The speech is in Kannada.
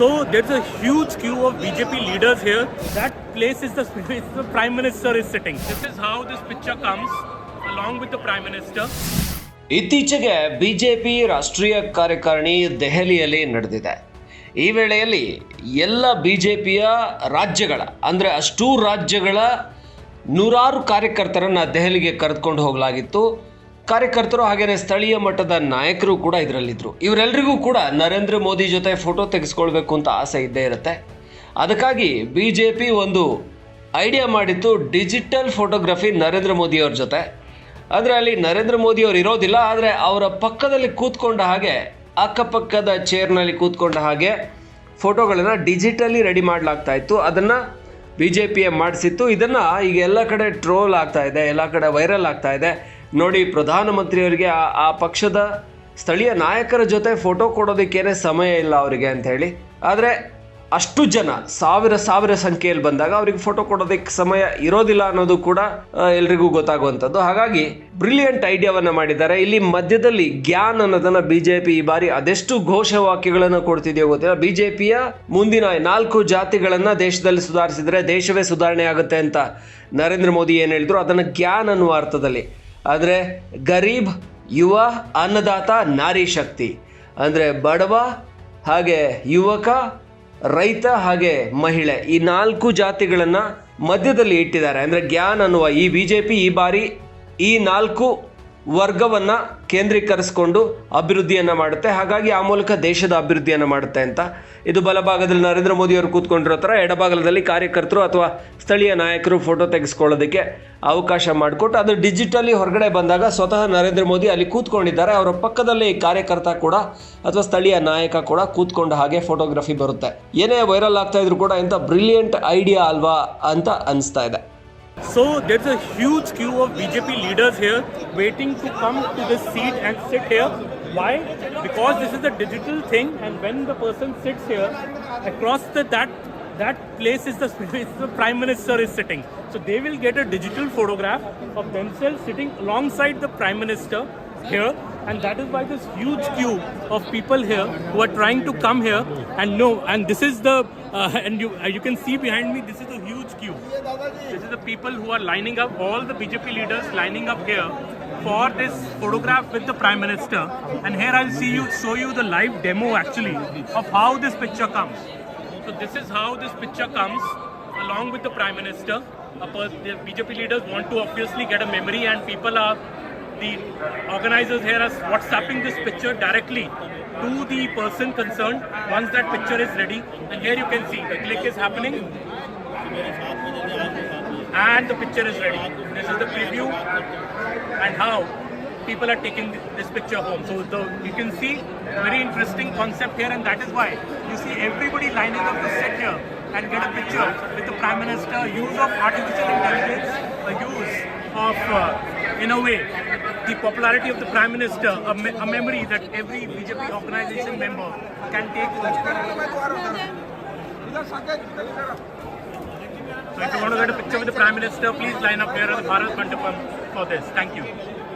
So there's a huge queue of BJP leaders here. That place is the the Prime Minister is sitting. This is how this picture comes along with the Prime Minister. ಇತ್ತೀಚೆಗೆ ಬಿಜೆಪಿ ರಾಷ್ಟ್ರೀಯ ಕಾರ್ಯಕಾರಿಣಿ ದೆಹಲಿಯಲ್ಲಿ ನಡೆದಿದೆ ಈ ವೇಳೆಯಲ್ಲಿ ಎಲ್ಲ ಬಿಜೆಪಿಯ ರಾಜ್ಯಗಳ ಅಂದರೆ ಅಷ್ಟೂ ರಾಜ್ಯಗಳ ನೂರಾರು ಕಾರ್ಯಕರ್ತರನ್ನು ದೆಹಲಿಗೆ ಕರೆದುಕೊಂಡು ಹೋಗಲಾಗಿತ್ತು ಕಾರ್ಯಕರ್ತರು ಹಾಗೇನೆ ಸ್ಥಳೀಯ ಮಟ್ಟದ ನಾಯಕರು ಕೂಡ ಇದರಲ್ಲಿದ್ದರು ಇವರೆಲ್ಲರಿಗೂ ಕೂಡ ನರೇಂದ್ರ ಮೋದಿ ಜೊತೆ ಫೋಟೋ ತೆಗೆಸ್ಕೊಳ್ಬೇಕು ಅಂತ ಆಸೆ ಇದ್ದೇ ಇರುತ್ತೆ. ಅದಕ್ಕಾಗಿ ಬಿ ಜೆ ಪಿ ಒಂದು ಐಡಿಯಾ ಮಾಡಿತ್ತು, ಡಿಜಿಟಲ್ ಫೋಟೋಗ್ರಫಿ ನರೇಂದ್ರ ಮೋದಿಯವ್ರ ಜೊತೆ. ಆದರೆ ಅಲ್ಲಿ ನರೇಂದ್ರ ಮೋದಿ ಅವರು ಇರೋದಿಲ್ಲ, ಆದರೆ ಅವರ ಪಕ್ಕದಲ್ಲಿ ಕೂತ್ಕೊಂಡ ಹಾಗೆ, ಅಕ್ಕಪಕ್ಕದ ಚೇರ್ನಲ್ಲಿ ಕೂತ್ಕೊಂಡ ಹಾಗೆ ಫೋಟೋಗಳನ್ನು ಡಿಜಿಟಲಿ ರೆಡಿ ಮಾಡಲಾಗ್ತಾ ಇತ್ತು. ಅದನ್ನು ಬಿ ಜೆ ಪಿ ಮಾಡಿಸಿತ್ತು. ಇದನ್ನು ಈಗ ಎಲ್ಲ ಕಡೆ ಟ್ರೋಲ್ ಆಗ್ತಾ ಇದೆ, ಎಲ್ಲ ಕಡೆ ವೈರಲ್ ಆಗ್ತಾ ಇದೆ. ನೋಡಿ, ಪ್ರಧಾನಮಂತ್ರಿಯವರಿಗೆ ಆ ಆ ಪಕ್ಷದ ಸ್ಥಳೀಯ ನಾಯಕರ ಜೊತೆ ಫೋಟೋ ಕೊಡೋದಕ್ಕೇನೆ ಸಮಯ ಇಲ್ಲ ಅವರಿಗೆ ಅಂತ ಹೇಳಿ. ಆದರೆ ಅಷ್ಟು ಜನ, ಸಾವಿರ ಸಾವಿರ ಸಂಖ್ಯೆಯಲ್ಲಿ ಬಂದಾಗ ಅವರಿಗೆ ಫೋಟೋ ಕೊಡೋದಕ್ಕೆ ಸಮಯ ಇರೋದಿಲ್ಲ ಅನ್ನೋದು ಕೂಡ ಎಲ್ರಿಗೂ ಗೊತ್ತಾಗುವಂಥದ್ದು. ಹಾಗಾಗಿ ಬ್ರಿಲಿಯಂಟ್ ಐಡಿಯಾವನ್ನು ಮಾಡಿದ್ದಾರೆ. ಇಲ್ಲಿ ಮಧ್ಯದಲ್ಲಿ ಗ್ಯಾನ್ ಅನ್ನೋದನ್ನ ಬಿಜೆಪಿ ಈ ಬಾರಿ ಅದೆಷ್ಟು ಘೋಷವಾಕ್ಯಗಳನ್ನು ಕೊಡ್ತಿದೆಯೋ ಗೊತ್ತಿಲ್ಲ. ಬಿಜೆಪಿಯ ಮುಂದಿನ ನಾಲ್ಕು ಜಾತಿಗಳನ್ನ ದೇಶದಲ್ಲಿ ಸುಧಾರಿಸಿದ್ರೆ ದೇಶವೇ ಸುಧಾರಣೆ ಆಗುತ್ತೆ ಅಂತ ನರೇಂದ್ರ ಮೋದಿ ಏನು ಹೇಳಿದ್ರು. ಅದನ್ನು ಗ್ಯಾನ್ ಅನ್ನುವ ಅರ್ಥದಲ್ಲಿ. ಆದರೆ ಗರೀಬ್ ಯುವ ಅನ್ನದಾತ ನಾರಿ ಶಕ್ತಿ. ಅಂದರೆ ಬಡವ ಹಾಗೆ ಯುವಕ, ರೈತ ಹಾಗೆ ಮಹಿಳೆ ಈ ನಾಲ್ಕು ಜಾತಿಗಳನ್ನು ಮಧ್ಯದಲ್ಲಿ ಇಟ್ಟಿದ್ದಾರೆ. ಅಂದರೆ ಗ್ಯಾನ್ ಅನ್ನುವ ಈ ಬಿ ಜೆ ಪಿ ಈ ಬಾರಿ ಈ ನಾಲ್ಕು ವರ್ಗವನ್ನು ಕೇಂದ್ರೀಕರಿಸಿಕೊಂಡು ಅಭಿವೃದ್ಧಿಯನ್ನು ಮಾಡುತ್ತೆ. ಹಾಗಾಗಿ ಆ ಮೂಲಕ ದೇಶದ ಅಭಿವೃದ್ಧಿಯನ್ನು ಮಾಡುತ್ತೆ ಅಂತ. ಇದು ಬಲಭಾಗದಲ್ಲಿ ನರೇಂದ್ರ ಮೋದಿ ಅವರು ಕೂತ್ಕೊಂಡಿರೋ ಥರ ಎಡಭಾಗದಲ್ಲಿ ಕಾರ್ಯಕರ್ತರು ಅಥವಾ ಸ್ಥಳೀಯ ನಾಯಕರು ಫೋಟೋ ತೆಗೆಸ್ಕೊಳ್ಳೋದಕ್ಕೆ ಅವಕಾಶ ಮಾಡಿಕೊಟ್ಟು ಅದು ಡಿಜಿಟಲಿ ಹೊರಗಡೆ ಬಂದಾಗ ಸ್ವತಃ ನರೇಂದ್ರ ಮೋದಿ ಅಲ್ಲಿ ಕೂತ್ಕೊಂಡಿದ್ದಾರೆ. ಅವರ ಪಕ್ಕದಲ್ಲಿ ಕಾರ್ಯಕರ್ತ ಕೂಡ ಅಥವಾ ಸ್ಥಳೀಯ ನಾಯಕ ಕೂಡ ಕೂತ್ಕೊಂಡ ಹಾಗೆ ಫೋಟೋಗ್ರಫಿ ಬರುತ್ತೆ. ಏನೇ ವೈರಲ್ ಆಗ್ತಾ ಇದ್ರು ಕೂಡ ಇಂಥ ಬ್ರಿಲಿಯಂಟ್ ಐಡಿಯಾ ಅಲ್ವಾ ಅಂತ ಅನಿಸ್ತಾ ಇದೆ. So there's a huge queue of BJP leaders here waiting to come to this seat and sit here. Why? Because this is a digital thing, and when the person sits here, across the that that place is the, is the prime minister is sitting. So they will get a digital photograph of themselves sitting alongside the prime minister here, and that is why this huge queue of people here who are trying to come here and know. And this is the uh, and you uh, you can see behind me. This is a huge queue. This is the people who are lining up, all the BJP leaders lining up here for this photograph with the Prime Minister. And here I'll see you, show you the live demo actually of how this picture comes. So this is how this picture comes along with the Prime Minister. The BJP leaders want to obviously get a memory and people are, the organizers here are WhatsApping this picture directly to the person concerned once that picture is ready. And here you can see the click is happening and the picture is ready. This is the preview and how people are taking this picture home. So the, you can see very interesting concept here, and that is why you see everybody lining up to sit here and get a picture with the Prime Minister. Use of artificial intelligence, use of, uh, in a way, the popularity of the Prime Minister, a, me- a memory that every BJP organization member can take home. So if you want to get a picture with the Prime Minister, please line up here at the Bharat Mandapam for this. Thank you.